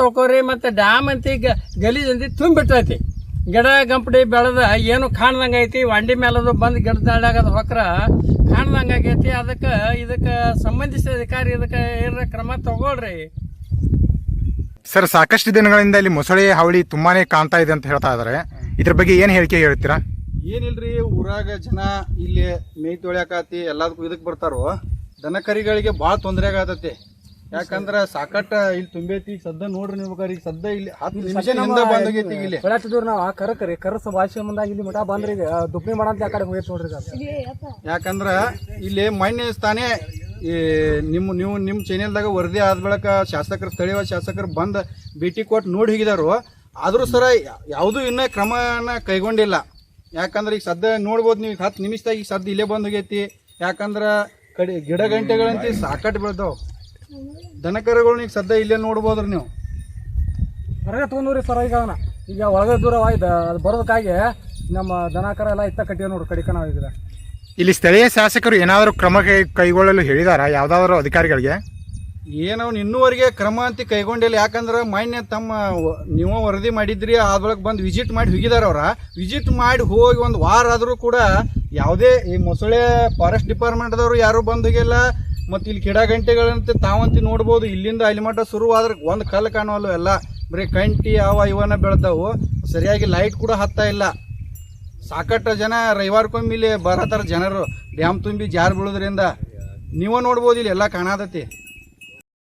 ತಗೋರಿ ಮತ್ತೆ ಡ್ಯಾಮ್ ಅಂತ ಈಗ ಗಲೀಜಂತಿ ಅಂತ ತುಂಬಿಟ್ಟೈತಿ. ಗಿಡ ಗಂಪಡಿ ಬೆಳೆದ ಏನು ಕಾಣ್ದಂಗ ಐತಿ ವಂಡಿ ಮೇಲದು ಬಂದು ಗಿಡದಾಡಾಗದ ಹೊಕ್ರ ಕಾಣ್ದಂಗ ಆಗೈತಿ. ಅದಕ್ಕೆ ಇದಕ್ಕೆ ಸಂಬಂಧಿಸಿದ ಅಧಿಕಾರಿ ಇದಕ್ಕೆ ಏನಾರ ಕ್ರಮ ತಗೊಳ್ರಿ. ಸರ್ ಸಾಕಷ್ಟು ದಿನಗಳಿಂದ ಇಲ್ಲಿ ಮೊಸಳೆ ಹಾವಳಿ ತುಂಬಾನೇ ಕಾಣ್ತಾ ಇದೆ ಅಂತ ಹೇಳ್ತಾ ಇದಾರೆ. ಇದ್ರ ಬಗ್ಗೆ ಏನ್ ಹೇಳಿಕೆ ಹೇಳ್ತೀರಾ? ಏನಿಲ್ರಿ ಊರಾಗ ಜನ ಇಲ್ಲಿ ಮೇಯ್ ತೊಳ್ಯಾಕತಿ ಎಲ್ಲದಕ್ಕೂ ಇದಕ್ ಬರ್ತಾರೋ. ದನಕರಿಗಳಿಗೆ ಭಾಳ ತೊಂದರೆ ಆಗತೈತಿ ಯಾಕಂದ್ರ ಸಾಕಟ್ಟ ಇಲ್ಲಿ ತುಂಬೈತಿ ಈಗ ಸದ್ದ ನೋಡ್ರಿ ನೀವು ಈಗ ಸದ್ದ ಇಲ್ಲಿ ಹತ್ತು ನಿಮಿಷದಿಂದ ಬಂದ್ ಹೋಗೈತಿ ಈಗ ಇಲ್ಲಿ. ನಾವು ಕರಿ ಕರಸ ಭಾಷೆ ಮುಂದಾಗ ಇಲ್ಲಿ ಮಠ ಬಂದ್ರಿ ಈಗ ದುಪ್ನಿ ಮಾಡಂತ ಆ ಕಡೆ ನೋಡ್ರಿ ಯಾಕಂದ್ರ ಇಲ್ಲಿ ಮೊನ್ನೆ ತಾನೇ ಈ ನಿಮ್ಮ ನೀವು ನಿಮ್ಮ ಚಾನೆಲ್ದಾಗ ವರದಿ ಆದ ಬಳಿಕ ಶಾಸಕರು ಸ್ಥಳೀಯ ಶಾಸಕರು ಬಂದ ಭೇಟಿ ಕೊಟ್ಟು ನೋಡಿ ಹೋಗಿದಾರು. ಆದ್ರೂ ಸರ ಯಾವುದೂ ಇನ್ನೂ ಕ್ರಮನ ಕೈಗೊಂಡಿಲ್ಲ. ಯಾಕಂದ್ರೆ ಈಗ ಸದ್ದ ನೋಡ್ಬೋದು ನೀವು ಹತ್ತು ನಿಮಿಷದಾಗ ಈಗ ಸದ್ದ ಇಲ್ಲೇ ಬಂದ್ ಹೋಗೈತಿ. ಯಾಕಂದ್ರ ಕಡೆ ಗಿಡ ಗಂಟೆಗಳಂತ ಸಾಕಟ್ಟು ಬೆಳ್ದಾವ್. ದನಕರುಗಳನ್ನ ಈಗ ಸದ್ಯ ಇಲ್ಲೇ ನೋಡ್ಬೋದ್ರಿ ನೀವು. ಹೊರಗೆ ತೊಗೊಂಡ್ರಿ ಸರ್ ಈಗ ಅವನ. ಈಗ ಒಳಗೆ ದೂರ ಆಯ್ತು ಅದು ಬರೋದಕ್ಕಾಗಿ ನಮ್ಮ ದನಕರ ಎಲ್ಲ ಇತ್ತ ಕಟ್ಟಿ ನೋಡ್ರಿ ಕಡಿಕ ನಾವು ಈಗ. ಇಲ್ಲಿ ಸ್ಥಳೀಯ ಶಾಸಕರು ಏನಾದರೂ ಕ್ರಮ ಕೈ- ಕೈಗೊಳ್ಳಲು ಹೇಳಿದಾರ? ಯಾವ್ದಾದ್ರು ಅಧಿಕಾರಿಗಳಿಗೆ? ಏನೋ ಇನ್ನೂವರೆಗೆ ಕ್ರಮ ಅಂತ ಕೈಗೊಂಡಿಲ್ಲ. ಯಾಕಂದ್ರೆ ಮಾನ್ಯ ತಮ್ಮ ವ- ನೀವು ವರದಿ ಮಾಡಿದ್ರಿ ಅದ್ರೊಳಗೆ ಬಂದು ವಿಸಿಟ್ ಮಾಡಿ ಹೋಗಿದಾರ ಅವ್ರ. ವಿಸಿಟ್ ಮಾಡಿ ಹೋಗಿ ಒಂದು ವಾರ ಆದರೂ ಕೂಡ ಯಾವುದೇ ಈ ಮೊಸಳೆ ಫಾರೆಸ್ಟ್ ಡಿಪಾರ್ಟ್ಮೆಂಟ್ದವರು ಯಾರು ಬಂದಿಲ್ಲ ಹೋಗಿಲ್ಲ. ಮತ್ತು ಇಲ್ಲಿ ಗಿಡ ಗಂಟೆಗಳಂತೆ ತಾವಂತಿ ನೋಡ್ಬೋದು. ಇಲ್ಲಿಂದ ಅಲ್ಲಿ ಮಟ್ಟ ಶುರುವಾದ್ರೆ ಒಂದು ಕಲ್ಲು ಕಾಣುವಲ್ಲ ಎಲ್ಲ. ಬರೀ ಕಂಟಿ ಅವ ಇವನ್ನ ಬೆಳೆದವು. ಸರಿಯಾಗಿ ಲೈಟ್ ಕೂಡ ಹತ್ತಾ ಇಲ್ಲ. ಸಾಕಷ್ಟು ಜನ ರವಿವಾರಕ್ಕೊಮ್ಮೆ ಇಲ್ಲಿ ಬರತ್ತಾರ ಜನರು. ಡ್ಯಾಮ್ ತುಂಬಿ ಜಾರ್ ಬೀಳೋದ್ರಿಂದ. ನೀವು ನೋಡ್ಬೋದು ಇಲ್ಲಿ ಎಲ್ಲ ಕಾಣತೈತಿ.